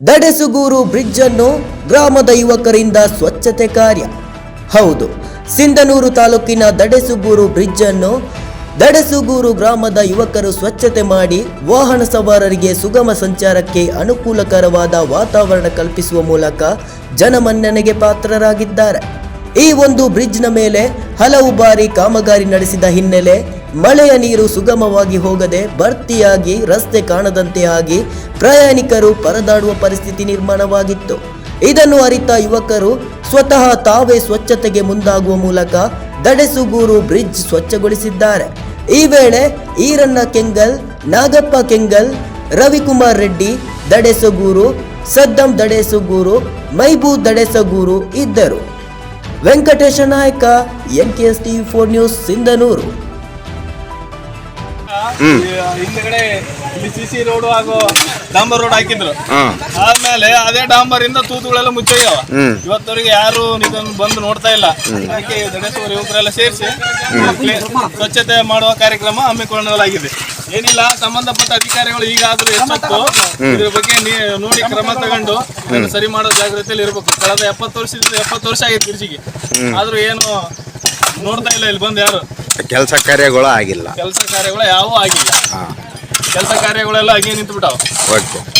ದಡೆಸುಗೂರು bridge ಅನ್ನು ಗ್ರಾಮದ ಯುವಕರಿಂದ ಸ್ವಚ್ಛತೆ ಕಾರ್ಯ. ಹೌದು, ಸಿಂಧನೂರು ತಾಲೂಕಿನ ದಡೆಸುಗೂರು ಬ್ರಿಡ್ಜ್ ಅನ್ನು ದಡೆಸುಗೂರು ಗ್ರಾಮದ ಯುವಕರು ಸ್ವಚ್ಛತೆ ಮಾಡಿ ವಾಹನ ಸವಾರರಿಗೆ ಸುಗಮ ಸಂಚಾರಕ್ಕೆ ಅನುಕೂಲಕರವಾದ ವಾತಾವರಣ ಕಲ್ಪಿಸುವ ಮೂಲಕ ಜನಮನ್ನಣೆಗೆ ಪಾತ್ರರಾಗಿದ್ದಾರೆ. ಈ ಒಂದು ಬ್ರಿಡ್ಜ್ನ ಮೇಲೆ ಹಲವು ಬಾರಿ ಕಾಮಗಾರಿ ನಡೆಸಿದ ಹಿನ್ನೆಲೆ ಮಳೆಯ ನೀರು ಸುಗಮವಾಗಿ ಹೋಗದೆ ಭರ್ತಿಯಾಗಿ ರಸ್ತೆ ಕಾಣದಂತೆ ಆಗಿ ಪ್ರಯಾಣಿಕರು ಪರದಾಡುವ ಪರಿಸ್ಥಿತಿ ನಿರ್ಮಾಣವಾಗಿತ್ತು. ಇದನ್ನು ಅರಿತ ಯುವಕರು ಸ್ವತಃ ತಾವೇ ಸ್ವಚ್ಛತೆಗೆ ಮುಂದಾಗುವ ಮೂಲಕ ದಡೆಸುಗೂರು ಬ್ರಿಡ್ಜ್ ಸ್ವಚ್ಛಗೊಳಿಸಿದ್ದಾರೆ. ಈ ವೇಳೆ ಈರಣ್ಣ ಕೆಂಗಲ್, ನಾಗಪ್ಪ ಕೆಂಗಲ್, ರವಿಕುಮಾರ್ ರೆಡ್ಡಿ ದಡೆಸಗೂರು ಸದ್ದಂ ದಡೆಸಗೂರು ಮೈಬೂ ದಡೆಸಗೂರು ಇದ್ದರು. Venkatesha Nayaka, N K S TV four news, Sindhanur. ಹಿಂದ್ಗಡೆ ಇಲ್ಲಿ ಸಿ ಸಿ ರೋಡ್ ಹಾಗೂ ಡಾಂಬರ್ ರೋಡ್ ಹಾಕಿದ್ರು. ಆದ್ಮೇಲೆ ಅದೇ ಡಾಂಬರ್ ಇಂದ ತೂತುಗಳೆಲ್ಲ ಮುಚ್ಚೋಗ್ಯಾವ. ಇವತ್ತವರೆಗೆ ಯಾರು ಇದನ್ನು ಬಂದು ನೋಡ್ತಾ ಇಲ್ಲ. ಅದಕ್ಕೆ ದಡೇಶ್ವರ ಯುವಕರೆಲ್ಲ ಸೇರಿಸಿ ಸ್ವಚ್ಛತೆ ಮಾಡುವ ಕಾರ್ಯಕ್ರಮ ಹಮ್ಮಿಕೊಳ್ಳಲಾಗಿದೆ. ಏನಿಲ್ಲ ಸಂಬಂಧಪಟ್ಟ ಅಧಿಕಾರಿಗಳು ಈಗಾದ್ರೂ ಎಚ್ಚೆತ್ತು ಇದ್ರ ಬಗ್ಗೆ ನೋಡಿ ಕ್ರಮ ತಗೊಂಡು ಸರಿ ಮಾಡೋ ಜಾಗೃತಿಯಲ್ಲಿ ಇರ್ಬೇಕು. ಕಳೆದ ಎಪ್ಪತ್ತು ವರ್ಷದಿಂದ ಎಪ್ಪತ್ತು ವರ್ಷ ಆಗಿತ್ತು ಕೃಷಿಗೆ ಆದ್ರೂ ಏನು ನೋಡ್ತಾ ಇಲ್ಲ ಇಲ್ಲಿ ಬಂದು ಯಾರು. ಕೆಲಸ ಕಾರ್ಯಗಳು ಆಗಿಲ್ಲ. ಕೆಲಸ ಕಾರ್ಯಗಳು ಯಾವೂ ಆಗಿಲ್ಲ. ಹಾಂ. ಕೆಲಸ ಕಾರ್ಯಗಳೆಲ್ಲ ಹಾಗೆ ನಿಂತು ಬಿಟ್ಟಾವ ಓಕೆ.